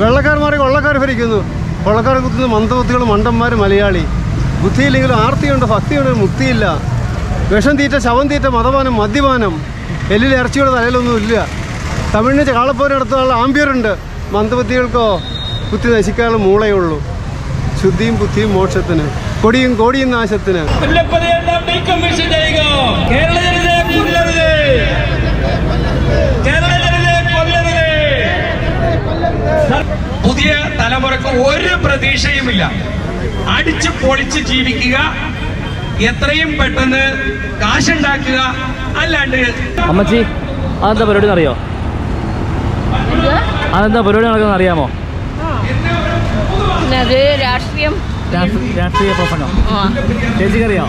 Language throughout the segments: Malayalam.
വെള്ളക്കാർ മാറി കൊള്ളക്കാർ ഭരിക്കുന്നു. കൊള്ളക്കാർ കുത്തുന്ന മന്ദബുദ്ധികൾ മണ്ടന്മാർ മലയാളി. ബുദ്ധിയില്ലെങ്കിലും ആർത്തിയുണ്ട് ഭക്തിയുണ്ട് മുക്തിയില്ല. വിഷം തീറ്റ ശവം തീറ്റ മതപാനം മദ്യപാനം. എല്ലിൽ ഇറച്ചിയുടെ തലയിലൊന്നും ഇല്ല. തമിഴിന് കാളപ്പോര് നടത്താനുള്ള ആംബിയറുണ്ട് മന്ദബുദ്ധികൾക്കോ കുത്തി നശിക്കാനുള്ള മൂളയേ ഉള്ളൂ. ശുദ്ധിയും ബുദ്ധിയും മോക്ഷത്തിന്. കൊടിയും കോടിയും നാശത്തിന് മുല്ലപ്പതിയെല്ലാം ഡീകമ്മീഷൻ ചെയ്യുക കേരള ജനതയെ കൊല്ലരുത് കേരള ജനതയെ കൊല്ലരുത് പുതിയ തലമുറയ്ക്ക് ഒരു പ്രതീക്ഷയുമില്ല. അടിച്ച് പൊളിച്ച് ജീവിക്കുക എത്രയും പെട്ടെന്ന് കാശുണ്ടാക്കുക അല്ലാണ്ട് അമ്മച്ചി അതെന്താ പരിപാടി അറിയോ അതെന്താ പരിപാടി നടക്കുന്ന അറിയാമോ? രാഷ്ട്രീയം. രാഷ്ട്രീയ- പ്രസംഗം. ചേച്ചിക്ക് അറിയോ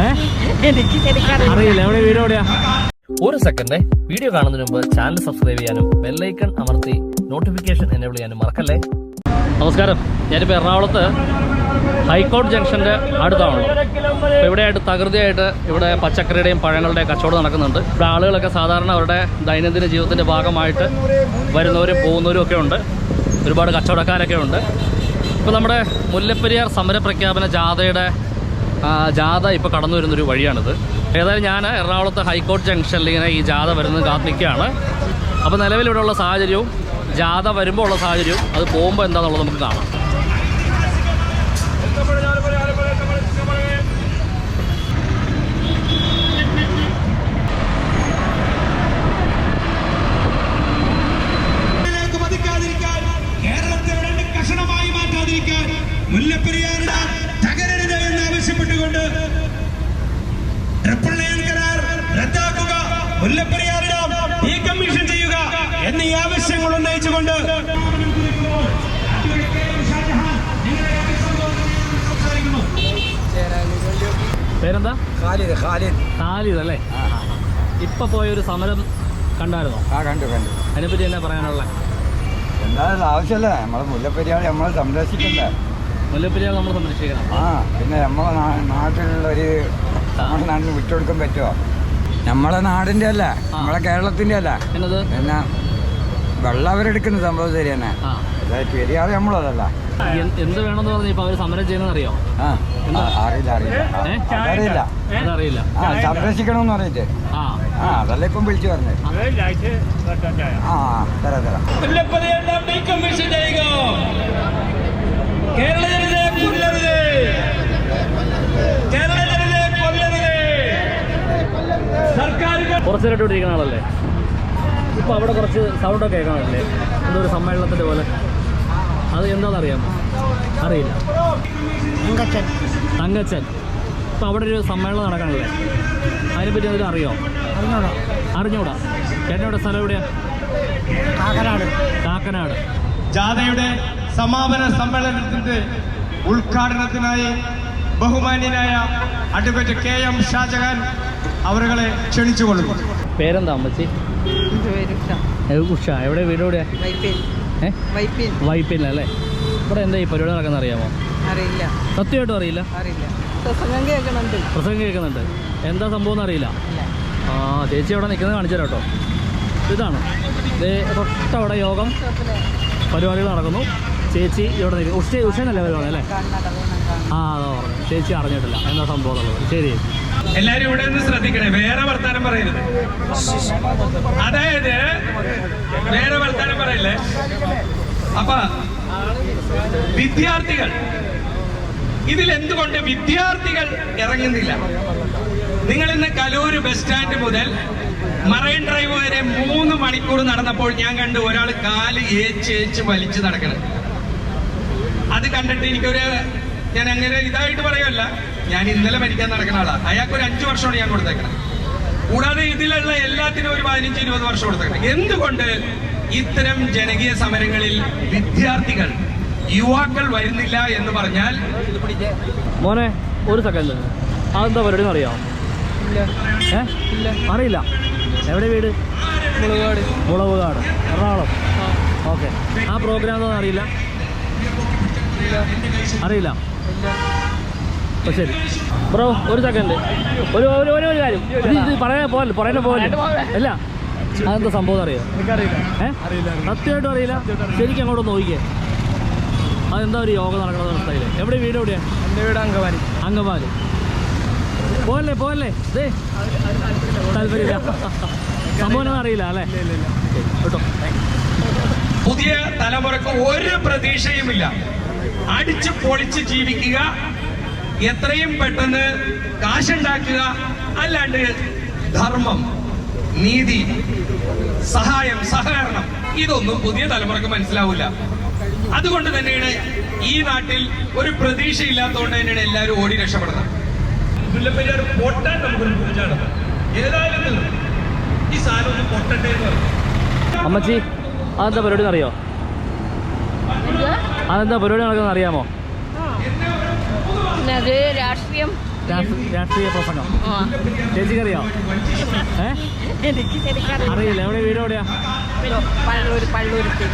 ഏ? എനിക്ക് ശരിക്കറിയില്ല. അറിയില്ല. എവിടെ? വീട് എവിടെയാ? ഒരു സെക്കൻഡ്. വീഡിയോ കാണുന്നതിന് മുമ്പ് ചാനൽ സബ്സ്ക്രൈബ് ചെയ്യാനും ബെല്ലൈക്കൺ അമർത്തി നോട്ടിഫിക്കേഷൻ എനേബിൾ ചെയ്യാനും മറക്കല്ലേ? നമസ്കാരം. ഞാനിപ്പോൾ എറണാകുളത്ത് ഹൈക്കോടതി ജംഗ്ഷന്റെ അടുത്താണല്ലോ അപ്പോൾ ഇവിടെയായിട്ട് തകൃതിയായിട്ട് ഇവിടെ പച്ചക്കറിയുടെയും പഴങ്ങളുടെയും കച്ചവടം നടക്കുന്നുണ്ട്. ഇവിടെ ആളുകളൊക്കെ സാധാരണ അവരുടെ ദൈനംദിന ജീവിതത്തിന്റെ ഭാഗമായിട്ട് വരുന്നവരും പോകുന്നവരും ഒക്കെ ഉണ്ട്. ഒരുപാട് കച്ചവടക്കാരൊക്കെ ഉണ്ട്. ഇപ്പോൾ നമ്മുടെ മുല്ലപ്പെരിയാർ സമരപ്രഖ്യാപന ജാഥയുടെ ജാഥ ഇപ്പോൾ കടന്നു വരുന്നൊരു വഴിയാണിത്. ഏതായാലും ഞാൻ എറണാകുളത്ത് ഹൈക്കോടതി ജംഗ്ഷനിൽ ഇങ്ങനെ ഈ ജാഥ വരുന്നത് കാത്തിരിക്കുകയാണ്. അപ്പോൾ നിലവിലിവിടെയുള്ള സാഹചര്യവും ജാഥ വരുമ്പോൾ ഉള്ള സാഹചര്യവും അത് പോകുമ്പോൾ എന്താണെന്നുള്ളത് നമുക്ക് കാണാം. ആവശ്യപ്പെട്ടുകൊണ്ട് ട്രിപ്പിൾ നയൻ കരാർ റദ്ദാക്കുക മുല്ലപ്പെരിയാർ എന്നീ ആവശ്യങ്ങൾ ഉന്നയിച്ചുകൊണ്ട് പേരെന്താ? ഖാലിദ് ഖാലിദ്. താലിത് അല്ലേ? ഇപ്പം പോയൊരു സമരം കണ്ടായിരുന്നോ? ആ കണ്ടു കണ്ടു. അതിനെപ്പറ്റി എന്നാ പറയാനുള്ള? എന്തായാലും ആവശ്യമല്ല നമ്മളെ മുല്ലപ്പെരിയാൾ നമ്മളെ സംരക്ഷിക്കണ്ടേ? മുല്ലപ്പെരിയാൾ നമ്മൾ സംരക്ഷിക്കണം. ആ പിന്നെ നമ്മളെ നാട്ടിലുള്ള ഒരു നമ്മുടെ നാട്ടിൽ വിട്ടുകൊടുക്കാൻ പറ്റുമോ നമ്മളെ നാടിന്റെ അല്ല? നമ്മളെ കേരളത്തിന്റെ അല്ല? എന്നത്? പിന്നെ വെള്ളം അവരെടുക്കുന്ന സംഭവം ശരി തന്നെ. പെരിയാർ നമ്മളതല്ല. എന്ത് വേണമെന്ന് പറഞ്ഞ് ഇപ്പൊ അവർ സമരം ചെയ്യണമെന്ന് അറിയോ അറിയില്ല അറിയില്ല. ആ, ഏ? അതറിയില്ല. സംരക്ഷിക്കണമെന്ന് പറഞ്ഞിട്ട്. ആ. അതല്ല ഇപ്പം വിളിച്ചു പറഞ്ഞത്. ആ തരാം തരാം. കേരള കേരള സർക്കാരുകൾ കുറച്ച് നേരമായിട്ട് ആളല്ലേ? ഇപ്പോൾ അവിടെ കുറച്ച് സൗണ്ടൊക്കെ കേൾക്കാറില്ലേ എന്തോ ഒരു സമ്മേളനത്തിന്റെ പോലെ. അത് എന്താണെന്ന് അറിയാമോ അറിയില്ല. തങ്കച്ചൻ. തങ്കച്ചൻ. ഇപ്പോൾ അവിടെ ഒരു സമ്മേളനം നടക്കാനല്ലേ അതിനെപ്പറ്റി എന്തെങ്കിലും അറിയോ? അറിഞ്ഞോളൂ അറിഞ്ഞൂടാ. ചേട്ടനോടെ സ്ഥലം എവിടെയാണ് കാക്കനാട്. കാക്കനാട്. ജാഥയുടെ സമാപന സമ്മേളനത്തിന്റെ ഉദ്ഘാടനത്തിനായി ബഹുമാന്യനായ അഡ്വക്കേറ്റ് കെ എം ഷാജഹാൻ അവരുകളെ ക്ഷണിച്ചുകൊള്ളുന്നു. പേരെന്താ അമ്മച്ചി? ഉഷ. എവിടെ വീട് എവിടെയാ? വൈപ്പിൻ. അല്ലേ? ഇവിടെ എന്താ ഈ പരിപാടി നടക്കുന്ന അറിയാമോ? അറിയില്ല. സത്യമായിട്ടും അറിയില്ല? അറിയില്ല. പ്രസംഗം കേൾക്കുന്നുണ്ട്. എന്താ സംഭവം അറിയില്ല. ആ ചേച്ചി അവിടെ നിൽക്കുന്നത് കാണിച്ചു കേട്ടോ. ഇതാണ്. ഇത് തൊട്ടവിടെ യോഗം പരിപാടികൾ നടക്കുന്നു. ചേച്ചി ഇവിടെ നിൽക്കുന്നു. ഉഷ ഉഷനല്ലേ പരിപാടി അല്ലേ? ചേച്ചി അറിഞ്ഞിട്ടില്ല. എന്താ സംഭവം ശരി. എല്ലാരും ഇവിടെ നിന്ന് ശ്രദ്ധിക്കണേ. വേറെ വർത്താനം പറയരുത്. അതായത് വേറെ വർത്താനം പറയില്ലേ? അപ്പ വിദ്യാർത്ഥികൾ. ഇതിൽ എന്തുകൊണ്ട് വിദ്യാർത്ഥികൾ ഇറങ്ങുന്നില്ല? നിങ്ങൾ ഇന്ന് കലൂര് ബസ് സ്റ്റാൻഡ് മുതൽ മറൈൻ ഡ്രൈവ് വരെ മൂന്ന് മണിക്കൂർ നടന്നപ്പോൾ ഞാൻ കണ്ടു ഒരാൾ കാൽ ഏച്ച് ഏച്ച് വലിച്ചു നടക്കണം. അത് കണ്ടിട്ട് എനിക്കൊരു ഞാൻ അങ്ങനെ ഇതായിട്ട് പറയുമല്ല ഞാൻ ഇന്നലെ മരിക്കാൻ നടക്കുന്ന ആളാണ് അയാൾക്ക് ഒരു അഞ്ചു വർഷമാണ് ഞാൻ കൊടുത്തേക്കണം. കൂടാതെ ഇതിലുള്ള എല്ലാത്തിനും ഒരു പതിനഞ്ച് ഇരുപത് വർഷം കൊടുത്തേക്കണം. എന്തുകൊണ്ട് ഇത്തരം ജനകീയ സമരങ്ങളിൽ വിദ്യാർത്ഥികൾ യുവാക്കൾ വരുന്നില്ല എന്ന് പറഞ്ഞാൽ മോനെ ഒരു സെക്കൻഡ് അതെന്താ പരിപാടി അറിയാമോ അറിയില്ല. എവിടെ വീട്? മുളകുകാട്. മുളകുകാട്. എറണാകുളം. ഓക്കെ. ആ പ്രോഗ്രാം എന്താണെന്ന് അറിയില്ല? അറിയില്ല. അപ്പോൾ ശരി. ബ്രോ ഒരു സെക്കൻഡ് ഒരു ഒരു ഒരു ഒരു കാര്യം. ഇത് ഇത് പറയാൻ പോലെ പറയുന്ന പോലെ അല്ല അതെന്താ സംഭവം അറിയോ? സത്യമായിട്ടും അറിയില്ല. ശരിക്കും അങ്ങോട്ട് നോക്കിയേ അതെന്താ ഒരു യോഗ നടക്കുന്ന അവസ്ഥയിൽ എവിടെ വീട് എവിടെയാണ് എന്റെ വീട് അങ്കമാലി. അങ്കമാലി. പോകല്ലേ പോകല്ലേ ദേ. താല്പര്യമില്ല. സംഭവം ഒന്നും അറിയില്ല അല്ലേ? കേട്ടോ പുതിയ തലമുറയ്ക്ക് ഒരു പ്രതീക്ഷയുമില്ല. അടിച്ചു പൊളിച്ച് ജീവിക്കുക. എത്രയും പെട്ടെന്ന് കാശുണ്ടാക്കുക. അല്ലാണ്ട് ധർമ്മം നീതി സഹായം സഹകരണം ഇതൊന്നും പുതിയ തലമുറയ്ക്ക് മനസ്സിലാവില്ല അതുകൊണ്ട് തന്നെയാണ് ഈ നാട്ടിൽ ഒരു പ്രതീക്ഷയില്ലാത്തതുകൊണ്ട് തന്നെയാണ് എല്ലാവരും ഓടി രക്ഷപ്പെടുന്നത്. മുല്ലപ്പെരിയാർ പൊട്ടാൻ നമുക്കൊരു പൂജയാണ്. ഏതായാലും ഈ സാധനം ഒന്ന് പൊട്ടട്ടെ എന്ന് പറഞ്ഞു. അമ്മച്ചി അതെന്താ പരിപാടി അറിയോ അതെന്താ പരിപാടി നടക്കുന്നത് അറിയാമോ രാഷ്ട്രീയം. പ്രസംഗം. ചേച്ചിക്ക് അറിയോ അറിയില്ല. എവിടെ? വീട് എവിടെയാ?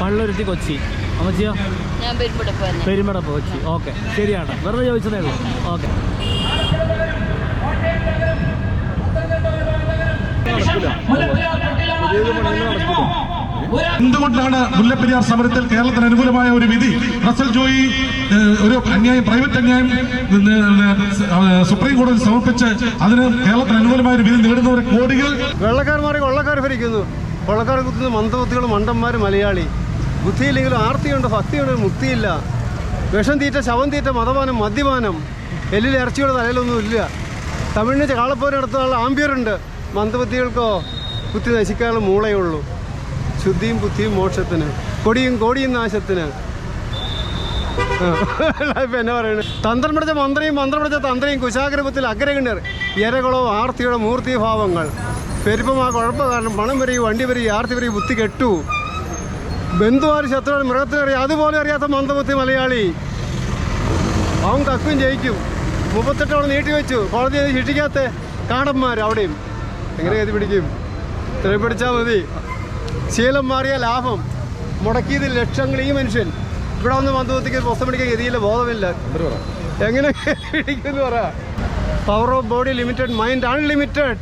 പള്ളൂരുത്തി. കൊച്ചി. അമ്മച്ചിയോ? പെരുമ്പടപ്പ് കൊച്ചി. ഓക്കെ. ശരിയാണ്. വെറുതെ ചോദിച്ചതേ ഉള്ളൂ. ഓക്കെ. എന്തുകൊണ്ടാണ് മുല്ലപ്പെരിയാർ സമരത്തിൽ കേരളത്തിന് അനുകൂലമായ ഒരു വിധി? റസൽ ജോയി ഒരു അന്യായം പ്രൈവറ്റ് അന്യായം സുപ്രീം കോടതി സമർപ്പിച്ച് അതിന് കേരളത്തിന് അനുകൂലമായ ഒരു വിധി നേടുന്നവരെ കോടികൾ വെള്ളക്കാർ മാറി കൊള്ളക്കാർ ഭരിക്കുന്നു. കൊള്ളക്കാർ കുത്തുന്ന മന്ദബുദ്ധികൾ മണ്ടന്മാർ മലയാളി. ബുദ്ധിയില്ലെങ്കിലും ആർത്തിയുണ്ട് ഭക്തിയുണ്ട് മുക്തിയില്ല. വിഷം തീറ്റ ശവം തീറ്റ മതപാനം മദ്യപാനം. എല്ലിൽ ഇറച്ചിയുടെ തലയിലൊന്നും ഇല്ല. തമിഴിന് കാളപ്പോര് നടത്താനുള്ള ആംബിയറുണ്ട്. മന്ദബുദ്ധികൾക്കോ കുത്തി നശിക്കാനുള്ള മൂളയേ ഉള്ളൂ. ശുദ്ധിയും ബുദ്ധിയും മോക്ഷത്തിന് കൊടിയും കോടിയും നാശത്തിന്. എന്നാ പറയുന്നത് തന്ത്രം പിടിച്ച മന്ത്രിയും മന്ത്രം പിടിച്ച തന്ത്രയും കുശാഗ്രപത്തിൽ അഗ്രഹിണ്ടർ ഇരകളോ ആർത്തിയുടെ മൂർത്തിഭാവങ്ങൾ ആ കുഴപ്പം കാരണം പണം വരികയും വണ്ടി വരികയും ആർത്തി വരികയും ബുദ്ധി കെട്ടു. ബന്ധുവാര് ശത്രുവാണ് മൃഗത്തിനറിയ അതുപോലെ അറിയാത്ത മന്ദബുദ്ധി മലയാളി. അവൻ കക്കും ജയിക്കും. മുപ്പത്തെട്ടോളം നീട്ടി വെച്ചു. കോടതി ശിക്ഷിക്കാത്ത കാടന്മാർ അവിടെയും. എങ്ങനെ ഗതി പിടിക്കും? ഇത്രയും മതി. ശീലം മാറിയ ലാഭം മുടക്കിയത് ലക്ഷങ്ങൾ ഈ മനുഷ്യൻ. ഇവിടെ വന്ന് മന്ദബുദ്ധിക്ക് പുസ്തകം പിടിക്കാൻ ഗതിയില്ല ബോധമില്ല. എങ്ങനെ പിടിക്കുന്നു പറ. Power of body limited mind unlimited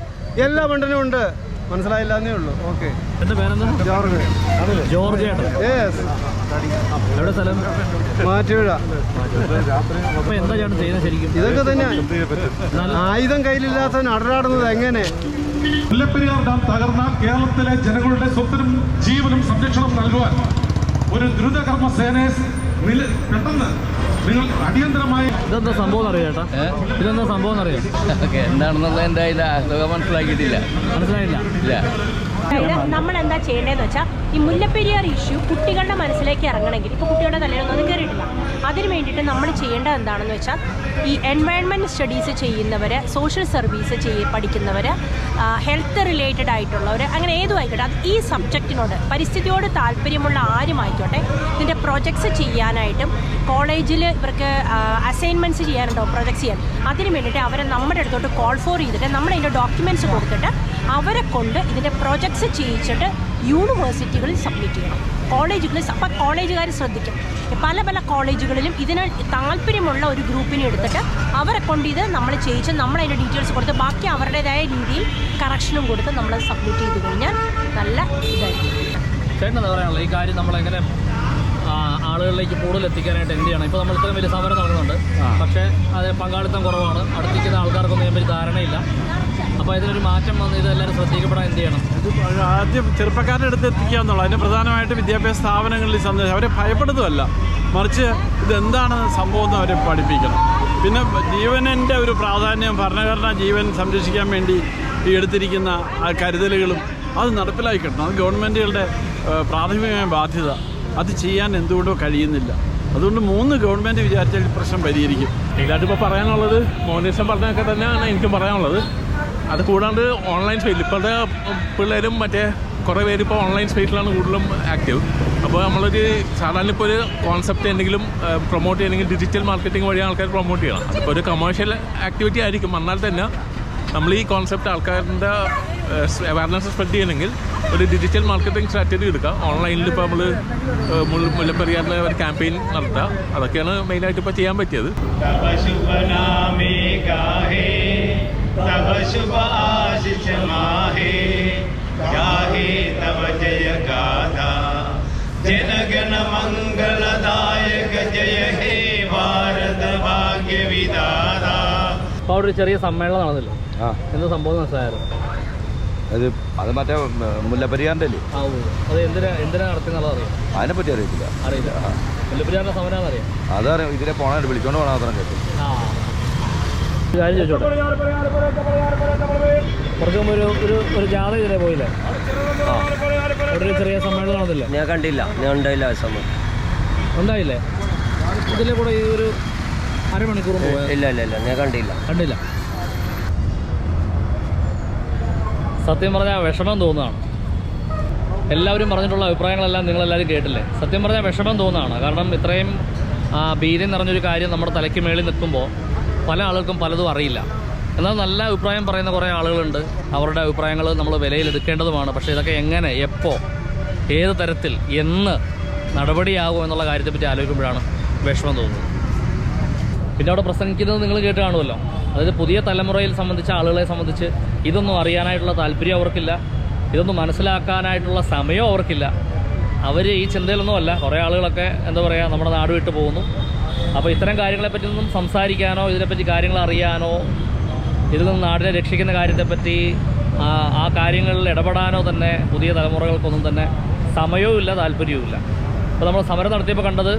എല്ലാ മണ്ടനും ഉണ്ട്. മനസ്സിലായില്ല എന്നേ ഉള്ളൂ. Okay George. ജോർജ് യെസ് എവിടെ സ്ഥലം? ഇതൊക്കെ തന്നെ ആയുധം കയ്യിലില്ലാത്തവൻ അടരാടുന്നത് എങ്ങനെ? മുല്ലപ്പെരിയാർ ഡാം തകർന്ന കേരളത്തിലെ ജനങ്ങളുടെ സ്വത്തിനും ജീവനും സംരക്ഷണം നൽകുവാൻ ഒരു ദ്രുതകർമ്മ സേനയെ പെട്ടെന്ന് നിങ്ങൾ അടിയന്തരമായി ഇതെന്താ സംഭവം അറിയോ ചേട്ടാ ഇതെന്താ സംഭവം അറിയോ? ഓക്കെ എന്താണെന്നുള്ള എന്റെ അതിൽ മനസ്സിലാക്കിയിട്ടില്ല. മനസ്സിലായില്ല. ഇല്ല. നമ്മൾ എന്താ ചെയ്യേണ്ടതെന്ന് വെച്ചാൽ ഈ മുല്ലപ്പെരിയാർ ഇഷ്യൂ കുട്ടികളുടെ മനസ്സിലേക്ക് ഇറങ്ങണമെങ്കിൽ ഇപ്പോൾ കുട്ടികളുടെ തലയിലൊന്നും അത് കയറിയിട്ടില്ല അതിന് വേണ്ടിയിട്ട് നമ്മൾ ചെയ്യേണ്ടത് എന്താണെന്ന് വെച്ചാൽ ഈ എൻവയൺമെന്റ് സ്റ്റഡീസ് ചെയ്യുന്നവർ സോഷ്യൽ സർവീസ് ചെയ്യ പഠിക്കുന്നവർ ഹെൽത്ത് റിലേറ്റഡ് ആയിട്ടുള്ളവർ അങ്ങനെ ഏതും ആയിക്കോട്ടെ അത് ഈ സബ്ജക്റ്റിനോട് പരിസ്ഥിതിയോട് താല്പര്യമുള്ള ആരും ആയിക്കോട്ടെ ഇതിന്റെ പ്രൊജക്ട്സ് ചെയ്യാനായിട്ടും കോളേജിൽ ഇവർക്ക് അസൈൻമെന്റ്സ് ചെയ്യാനുണ്ടോ പ്രൊജക്ട്സ് ചെയ്യാൻ അതിന് വേണ്ടിയിട്ട് അവരെ നമ്മുടെ അടുത്തോട്ട് കോൾ ഫോർ ചെയ്തിട്ട് നമ്മൾ അതിന്റെ ഡോക്യുമെന്റ്സ് കൊടുത്തിട്ട് അവരെ കൊണ്ട് ഇതിന്റെ പ്രൊജക്ട്സ് ചെയ്യിച്ചിട്ട് യൂണിവേഴ്സിറ്റികളിൽ സബ്മിറ്റ് ചെയ്യണം. കോളേജുകളിൽ അപ്പം കോളേജുകാർ ശ്രദ്ധിക്കും. പല പല കോളേജുകളിലും ഇതിന് താല്പര്യമുള്ള ഒരു ഗ്രൂപ്പിനെ എടുത്തിട്ട് അവരെ കൊണ്ട് ഇത് നമ്മൾ ചെയ്യിച്ച് നമ്മൾ അതിന്റെ ഡീറ്റെയിൽസ് കൊടുത്ത് ബാക്കി അവരുടേതായ രീതിയിൽ കറക്ഷനും കൊടുത്ത് നമ്മൾ സബ്മിറ്റ് ചെയ്ത് കഴിഞ്ഞാൽ നല്ല ഇതായിരിക്കും. ചേട്ടൻ എന്താ പറയാനുള്ളത്? ഈ കാര്യം നമ്മളെങ്ങനെ ആ, ആളുകളിലേക്ക് കൂടുതൽ എത്തിക്കാനായിട്ട് എന്ത് ചെയ്യണം? ഇപ്പോൾ നമ്മൾ ഇത്രയും വലിയ സമരം നടക്കുന്നുണ്ട്. പക്ഷേ അത് പങ്കാളിത്തം കുറവാണ്. അടുത്തിരിക്കുന്ന ആൾക്കാർക്കൊന്നും ഇതിനെപ്പറ്റി ധാരണയില്ല. അപ്പോൾ ഇതിനൊരു മാറ്റം വന്ന് ഇത് എല്ലാവരും ശ്രദ്ധിക്കപ്പെടാൻ എന്ത് ചെയ്യണം? ഇത് ആദ്യം ചെറുപ്പക്കാരുടെ അടുത്ത് എത്തിക്കുക എന്നുള്ളത് അതിന് പ്രധാനമായിട്ട് വിദ്യാഭ്യാസ സ്ഥാപനങ്ങളിൽ സന്ദേശം അവരെ ഭയപ്പെടുന്നതല്ല മറിച്ച് ഇതെന്താണ് സംഭവം എന്ന് അവരെ പഠിപ്പിക്കണം. പിന്നെ ജീവനിന്റെ ഒരു പ്രാധാന്യം ഭരണഘടനാ ജീവൻ സംരക്ഷിക്കാൻ വേണ്ടി ഈ എടുത്തിരിക്കുന്ന ആ കരുതലുകളും അത് നടപ്പിലാക്കി കിട്ടണം അത് ഗവൺമെന്റുകളുടെ പ്രാഥമികമായ ബാധ്യത. അത് ചെയ്യാൻ എന്തുകൊണ്ടോ കഴിയുന്നില്ല. അതുകൊണ്ട് മൂന്ന് ഗവൺമെന്റ് വിചാരിച്ചാൽ പ്രശ്നം പരിഹരിക്കും. മെയിനായിട്ട് ഇപ്പോൾ പറയാനുള്ളത് മോനീസം പറഞ്ഞൊക്കെ തന്നെയാണ് എനിക്കും പറയാനുള്ളത്. അത് കൂടാണ്ട് ഓൺലൈൻ സ്പേസിൽ ഇപ്പോഴത്തെ പിള്ളേരും മറ്റേ കുറേ പേര് ഇപ്പോൾ ഓൺലൈൻ സ്പേസിലാണ് കൂടുതലും ആക്റ്റീവ് അപ്പോൾ നമ്മളൊരു സാധാരണ ഇപ്പോൾ ഒരു കോൺസെപ്റ്റ് എന്തെങ്കിലും പ്രൊമോട്ട് ചെയ്യണമെങ്കിൽ ഡിജിറ്റൽ മാർക്കറ്റിംഗ് വഴി ആൾക്കാർ പ്രൊമോട്ട് ചെയ്യണം. അപ്പോൾ ഒരു കമേഴ്ഷ്യൽ ആക്ടിവിറ്റി ആയിരിക്കും. എന്നാൽ തന്നെ നമ്മൾ ഈ കോൺസെപ്റ്റ് ആൾക്കാരുടെ അവയർനെസ് സ്പ്രെഡ് ചെയ്യണമെങ്കിൽ ഒരു ഡിജിറ്റൽ മാർക്കറ്റിംഗ് സ്ട്രാറ്റജി എടുക്കുക. ഓൺലൈനിൽ ഇപ്പോൾ നമ്മൾ മുല്ലപ്പെരിയാറിന് ഒരു ക്യാമ്പയിൻ നടത്തുക. അതൊക്കെയാണ് മെയിനായിട്ട് ഇപ്പോൾ ചെയ്യാൻ പറ്റിയത്. तब शुभ नामे गाहे तब शुभ आशीष माहे गाहे तव जय गाथा जनगण मङ्गलदायक जय हे भारत भाग्य विधाता അപ്പോൾ അവിടെ ഒരു ചെറിയ സമ്മേളനം നടന്നില്ല ആ എന്താ സംഭവം മനസ്സിലായിരുന്നു അത് അത് മറ്റേ മുല്ലപ്പെരിയാറിൻ്റെ അല്ലേ ആ ഓ അത് എന്തിനാ എന്തിനാ നടത്തുന്നുള്ളത് അറിയാം അതിനെപ്പറ്റി അറിയത്തില്ല അറിയില്ല മുല്ലപ്പെരിയാറിന്റെ സമരം അറിയാം അതറിയാം ഇതിലെ പോണ വിളിച്ചോണ്ട് പോകണം മാത്രം കേട്ടു ആ ഒരു കാര്യം ചോദിച്ചോട്ടെ? കുറച്ച് മുമ്പ് ഒരു ഒരു ഒരു ജാഥ ഇതിലെ പോയില്ലേ? ഒരു ചെറിയ സമ്മേളനം നടന്നില്ല? ഞാൻ കണ്ടില്ല. ഞാൻ ഉണ്ടായില്ല സമ്മേളനം ഉണ്ടായില്ലേ? ഇതിലെ കൂടെ ഈ ഒരു അരമണിക്കൂർ ഇല്ല ഇല്ല ഇല്ല. ഞാൻ കണ്ടില്ല. കണ്ടില്ല. സത്യം പറഞ്ഞാൽ വിഷമം തോന്നുകയാണ്. എല്ലാവരും പറഞ്ഞിട്ടുള്ള അഭിപ്രായങ്ങളെല്ലാം നിങ്ങളെല്ലാവരും കേട്ടില്ലേ? സത്യം പറഞ്ഞാൽ വിഷമം തോന്നുകയാണ്. കാരണം ഇത്രയും ഭീതി നിറഞ്ഞൊരു കാര്യം നമ്മുടെ തലയ്ക്ക് മേളിൽ നിൽക്കുമ്പോൾ പല ആളുകൾക്കും പലതും അറിയില്ല. എന്നാൽ നല്ല അഭിപ്രായം പറയുന്ന കുറേ ആളുകളുണ്ട്. അവരുടെ അഭിപ്രായങ്ങൾ നമ്മൾ വിലയിലെടുക്കേണ്ടതുമാണ്. പക്ഷേ ഇതൊക്കെ എങ്ങനെ എപ്പോൾ ഏത് തരത്തിൽ എന്ന് നടപടിയാകും എന്നുള്ള കാര്യത്തെപ്പറ്റി ആലോചിക്കുമ്പോഴാണ് വിഷമം തോന്നുന്നത്. പിന്നെ അവിടെ പ്രസംഗിക്കുന്നത് നിങ്ങൾ കേട്ട് കാണുമല്ലോ. അതായത് പുതിയ തലമുറയിൽ സംബന്ധിച്ച ആളുകളെ സംബന്ധിച്ച് ഇതൊന്നും അറിയാനായിട്ടുള്ള താല്പര്യം അവർക്കില്ല. ഇതൊന്നും മനസ്സിലാക്കാനായിട്ടുള്ള സമയവും അവർക്കില്ല. അവർ ഈ ചിന്തയിലൊന്നുമല്ല. കുറേ ആളുകളൊക്കെ എന്താ പറയുക നമ്മുടെ നാട് വിട്ടു പോകുന്നു. അപ്പോൾ ഇത്തരം കാര്യങ്ങളെപ്പറ്റി ഒന്നും സംസാരിക്കാനോ ഇതിനെപ്പറ്റി കാര്യങ്ങൾ അറിയാനോ ഇതിൽ നിന്ന് നാടിനെ രക്ഷിക്കുന്ന കാര്യത്തെപ്പറ്റി ആ കാര്യങ്ങളിൽ ഇടപെടാനോ തന്നെ പുതിയ തലമുറകൾക്കൊന്നും തന്നെ സമയവും ഇല്ല താല്പര്യവും ഇല്ല അപ്പോൾ നമ്മൾ സമരം നടത്തിയപ്പോൾ കണ്ടത്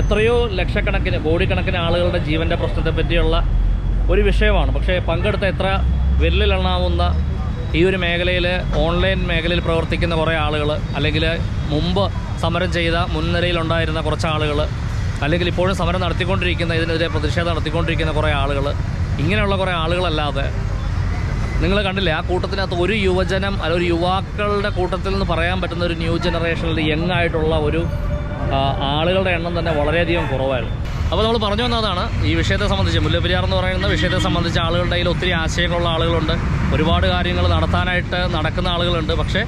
എത്രയോ ലക്ഷക്കണക്കിന് കോടിക്കണക്കിന് ആളുകളുടെ ജീവന്റെ പ്രശ്നത്തെ പറ്റിയുള്ള ഒരു വിഷയമാണ്. പക്ഷേ പങ്കെടുത്ത എത്ര വിരലിലെണ്ണാവുന്ന ഈ ഒരു മേഖലയിൽ ഓൺലൈൻ മേഖലയിൽ പ്രവർത്തിക്കുന്ന കുറേ ആളുകൾ അല്ലെങ്കിൽ മുമ്പ് സമരം ചെയ്ത മുൻനിരയിലുണ്ടായിരുന്ന കുറച്ച് ആളുകൾ അല്ലെങ്കിൽ ഇപ്പോഴും സമരം നടത്തിക്കൊണ്ടിരിക്കുന്ന ഇതിനെതിരെ പ്രതിഷേധം നടത്തിക്കൊണ്ടിരിക്കുന്ന കുറേ ആളുകൾ ഇങ്ങനെയുള്ള കുറേ ആളുകളല്ലാതെ നിങ്ങൾ കണ്ടില്ലേ ആ കൂട്ടത്തിനകത്ത് ഒരു യുവജനം അല്ല ഒരു യുവാക്കളുടെ കൂട്ടത്തിൽ നിന്ന് പറയാൻ പറ്റുന്ന ഒരു ന്യൂ ജനറേഷനിൽ യങ് ആയിട്ടുള്ള ഒരു ആളുകളുടെ എണ്ണം തന്നെ വളരെയധികം കുറവായിരുന്നു. അപ്പോൾ നമ്മൾ പറഞ്ഞു വന്നതാണ് ഈ വിഷയത്തെ സംബന്ധിച്ച് മുല്ലപ്പെരിയാർ എന്ന് പറയുന്ന വിഷയത്തെ സംബന്ധിച്ച് ആളുകളുടെ കയ്യിൽ ഒത്തിരി ആശയങ്ങളുള്ള ആളുകളുണ്ട്. ഒരുപാട് കാര്യങ്ങൾ നടത്താനായിട്ട് നടക്കുന്ന ആളുകളുണ്ട്. പക്ഷേ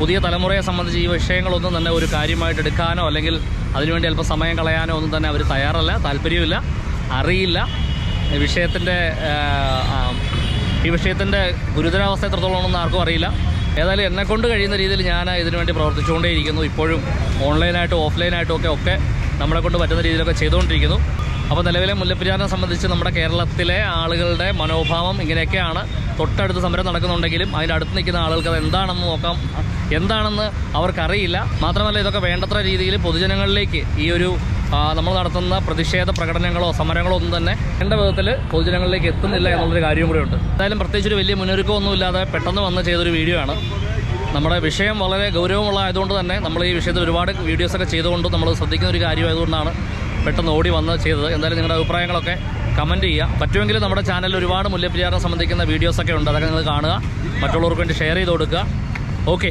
പുതിയ തലമുറയെ സംബന്ധിച്ച് ഈ വിഷയങ്ങളൊന്നും തന്നെ ഒരു കാര്യമായിട്ട് എടുക്കാനോ അല്ലെങ്കിൽ അതിനുവേണ്ടി അല്പം സമയം കളയാനോ ഒന്നും തന്നെ അവർ തയ്യാറല്ല താല്പര്യമില്ല അറിയില്ല. വിഷയത്തിന്റെ ഈ വിഷയത്തിന്റെ ഗുരുതരാവസ്ഥ എത്രത്തോളമാണെന്ന് ആർക്കും അറിയില്ല. ഏതായാലും എന്നെക്കൊണ്ട് കഴിയുന്ന രീതിയിൽ ഞാൻ ഇതിനുവേണ്ടി പ്രവർത്തിച്ചുകൊണ്ടേയിരിക്കുന്നു. ഇപ്പോഴും ഓൺലൈനായിട്ടും ഓഫ്ലൈനായിട്ടും ഒക്കെ ഒക്കെ നമ്മളെ കൊണ്ട് പറ്റുന്ന രീതിയിലൊക്കെ ചെയ്തുകൊണ്ടിരിക്കുന്നു. അപ്പോൾ നിലവിലെ മുല്ലപ്പെരിയാറിനെ സംബന്ധിച്ച് നമ്മുടെ കേരളത്തിലെ ആളുകളുടെ മനോഭാവം ഇങ്ങനെയൊക്കെയാണ്. തൊട്ടടുത്ത് സമരം നടക്കുന്നുണ്ടെങ്കിലും അതിന്റെ അടുത്ത് നിൽക്കുന്ന ആളുകൾക്ക് അത് എന്താണെന്ന് നോക്കാം. എന്താണെന്ന് അവർക്കറിയില്ല. മാത്രമല്ല ഇതൊക്കെ വേണ്ടത്ര രീതിയിൽ പൊതുജനങ്ങളിലേക്ക് ഈ ഒരു നമ്മൾ നടത്തുന്ന പ്രതിഷേധ പ്രകടനങ്ങളോ സമരങ്ങളോ ഒന്നും തന്നെ വേണ്ട വിധത്തിൽ പൊതുജനങ്ങളിലേക്ക് എത്തുന്നില്ല എന്നുള്ളൊരു കാര്യം കൂടെ ഉണ്ട്. എന്തായാലും പ്രത്യേകിച്ച് ഒരു വലിയ മുന്നൊരുക്കമൊന്നുമില്ലാതെ പെട്ടെന്ന് വന്ന് ചെയ്തൊരു വീഡിയോ ആണ്. നമ്മുടെ വിഷയം വളരെ ഗൗരവമുള്ള ആയതുകൊണ്ട് തന്നെ നമ്മൾ ഈ വിഷയത്തിൽ ഒരുപാട് വീഡിയോസൊക്കെ ചെയ്തുകൊണ്ട് നമ്മൾ ശ്രദ്ധിക്കുന്ന ഒരു കാര്യമായതുകൊണ്ടാണ് പെട്ടെന്ന് ഓടി വന്ന് ചെയ്തത്. എന്തായാലും നിങ്ങളുടെ അഭിപ്രായങ്ങളൊക്കെ കമന്റ് ചെയ്യുക. പറ്റുമെങ്കിൽ നമ്മുടെ ചാനലിൽ ഒരുപാട് മുല്ലപ്പെരിയാറിനെ സംബന്ധിക്കുന്ന വീഡിയോസൊക്കെ ഉണ്ട്. അതൊക്കെ നിങ്ങൾ കാണുക. മറ്റുള്ളവർക്ക് വേണ്ടി ഷെയർ ചെയ്ത് കൊടുക്കുക. ഓക്കെ